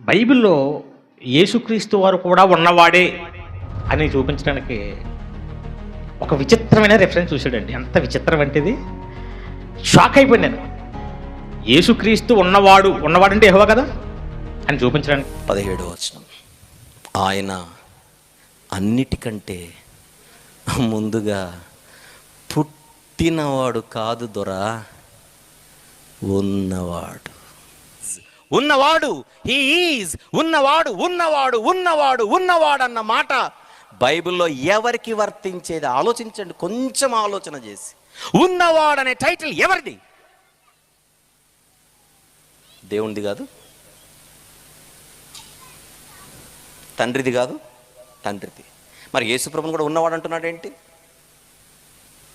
బైబిల్లో యేసుక్రీస్తు వారు కూడా ఉన్నవాడే అని చూపించడానికి ఒక విచిత్రమైన రెఫరెన్స్ చూశాడండి. ఎంత విచిత్రం అంటేది? షాక్ అయిపోయాను నేను. యేసుక్రీస్తు ఉన్నవాడు ఉన్నవాడంటే ఏవో కదా? అని చూపించడానికి. పదిహేడు వచనం. ఆయన అన్నిటికంటే ముందుగా పుట్టినవాడు కాదు దొరా ఉన్నవాడు. ఉన్నవాడు హీ ఈజ్ ఉన్నవాడు ఉన్నవాడు ఉన్నవాడు ఉన్నవాడు అన్న మాట బైబిల్లో ఎవరికి వర్తించేది? ఆలోచించండి కొంచెం ఆలోచన చేసి. ఉన్నవాడు అనే టైటిల్ ఎవరిది? దేవునిది కాదు. తండ్రిది కాదు తండ్రిది. మరి యేసుప్రభుని కూడా ఉన్నవాడు అంటున్నాడు ఏంటి?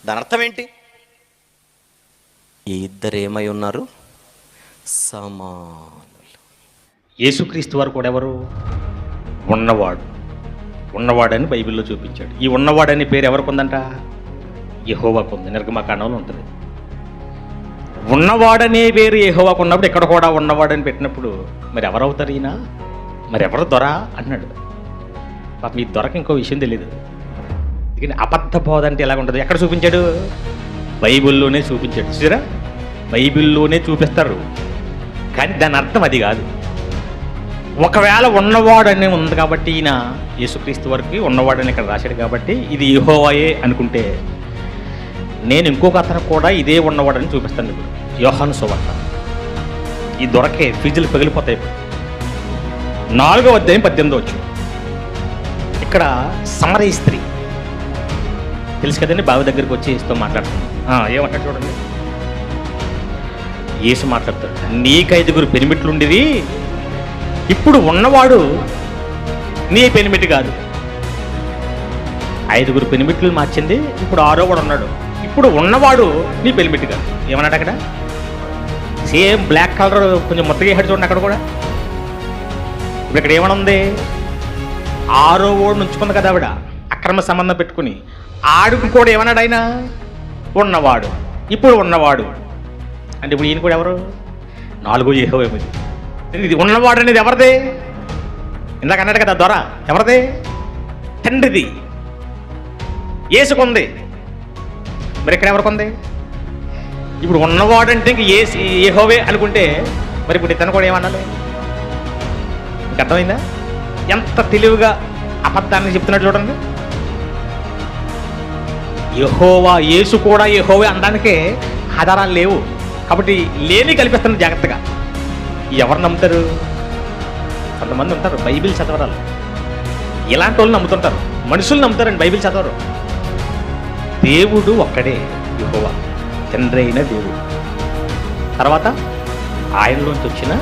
దాని అర్థం ఏంటి? ఈ ఇద్దరు ఏమై ఉన్నారు? సమానులు. యేసుక్రీస్తు వారు కూడా ఎవరు? ఉన్నవాడు. ఉన్నవాడని బైబిల్లో చూపించాడు. ఈ ఉన్నవాడని పేరు ఎవరికి ఉందంట యహోవాకు ఉంది నిర్గమకాండంలో ఉంటుంది. ఉన్నవాడనే పేరు యహోవాకు ఉన్నప్పుడు ఇక్కడ కూడా ఉన్నవాడని పెట్టినప్పుడు మరి ఎవరవుతారు ఈయన? మరి ఎవరు దొర అన్నాడు. పాపం ఈ దొరకు ఇంకో విషయం తెలియదు ఎందుకంటే అబద్ధ బోధ అంటే ఎలాగ ఉంటుంది? ఎక్కడ చూపించాడు? బైబిల్లోనే చూపించాడు. చూసారా? బైబిల్లోనే చూపిస్తారు. కానీ దాని అర్థం అది కాదు. ఒకవేళ ఉన్నవాడు ఉంది కాబట్టి ఈయన యేసుక్రీస్తు వరకు ఉన్నవాడని ఇక్కడ రాశాడు కాబట్టి ఇది యహోవాయే అనుకుంటే నేను ఇంకొక అతను కూడా ఇదే ఉన్నవాడని చూపిస్తాను ఇప్పుడు. యోహాను సువార్త. ఈ దొరకే ఫీజులు పగిలిపోతాయి నాలుగో అధ్యాయం పద్దెనిమిది వచ్చు ఇక్కడ సమరయ స్త్రీ. తెలుసు కదండి? బావి దగ్గరికి వచ్చి ఇస్తూ మాట్లాడుతుంది. ఏమంటారు చూడండి. ఏసు మాట్లాడతాడు. నీకు ఐదుగురు పెనిమిట్లుండివి ఇప్పుడు ఉన్నవాడు నీ పెనిమిటి కాదు. ఐదుగురు పెనిమిట్లు మార్చింది. ఇప్పుడు ఆరో కూడా ఉన్నాడు. ఇప్పుడు ఉన్నవాడు నీ పెనిమిటి కాదు. ఏమన్నాడు అక్కడ? సేమ్ బ్లాక్ కలర్ కొంచెం మొత్తగా చూడండి అక్కడ కూడా. ఇప్పుడు ఇక్కడ ఏమని ఉంది? ఆరో ఓడు నుంచుకుంది కదా ఆవిడ. అక్రమ సంబంధం పెట్టుకుని. ఆడుకు కూడా ఏమన్నాడు ఆయన? ఉన్నవాడు. ఇప్పుడు ఉన్నవాడు. అంటే ఇప్పుడు ఈయన కూడా ఎవరు? నాలుగో ఏహో ఏమిది ఇది. ఉన్నవాడు అనేది ఎవరిదే? ఇందాక అన్నాడు కదా దొర ఎవరిదే? తండ్రిది. ఏసుకుంది మరి ఇక్కడ ఎవరికి ఉంది? ఇప్పుడు ఉన్నవాడంటే ఇంక ఏ ఏహోవే అనుకుంటే మరి ఇప్పుడు ఇతను కూడా ఏమనాలి? ఇంక అర్థమైందా? ఎంత తెలివిగా అబద్ధాన్ని చెప్తున్నాడు చూడండి. యహోవా యేసు కూడా యహోవే అనడానికే ఆధారాలు లేవు. కాబట్టి లేని కల్పిస్తున్న జాగ్రత్తగా. ఎవరు నమ్ముతారు? కొంతమంది ఉంటారు బైబిల్ చదవరాలు ఇలాంటి వాళ్ళు నమ్ముతుంటారు. మనుషులు నమ్ముతారండి బైబిల్ చదవరు. దేవుడు ఒక్కడే యహోవా తండ్రి అయిన దేవుడు. తర్వాత ఆయనలోంచి వచ్చిన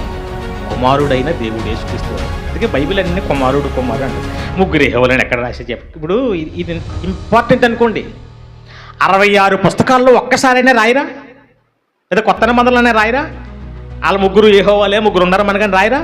కుమారుడైన దేవుడు యేసుక్రీస్తు. అందుకే బైబిల్ అన్ని కుమారుడు కుమారుడు అంటే ముగ్గురు యెహోవాలని ఎక్కడ రాసి చెప్ప ఇప్పుడు ఇది- ఇది ఇంపార్టెంట్ అనుకోండి. అరవై ఆరు పుస్తకాల్లో ఒక్కసారైనా రాయరా? లేదా కొత్త నిబంధనలోనే రాయరా? వాళ్ళ ముగ్గురు ఏహోవాలే ముగ్గురు ఉన్నారు మనకని రాయరా?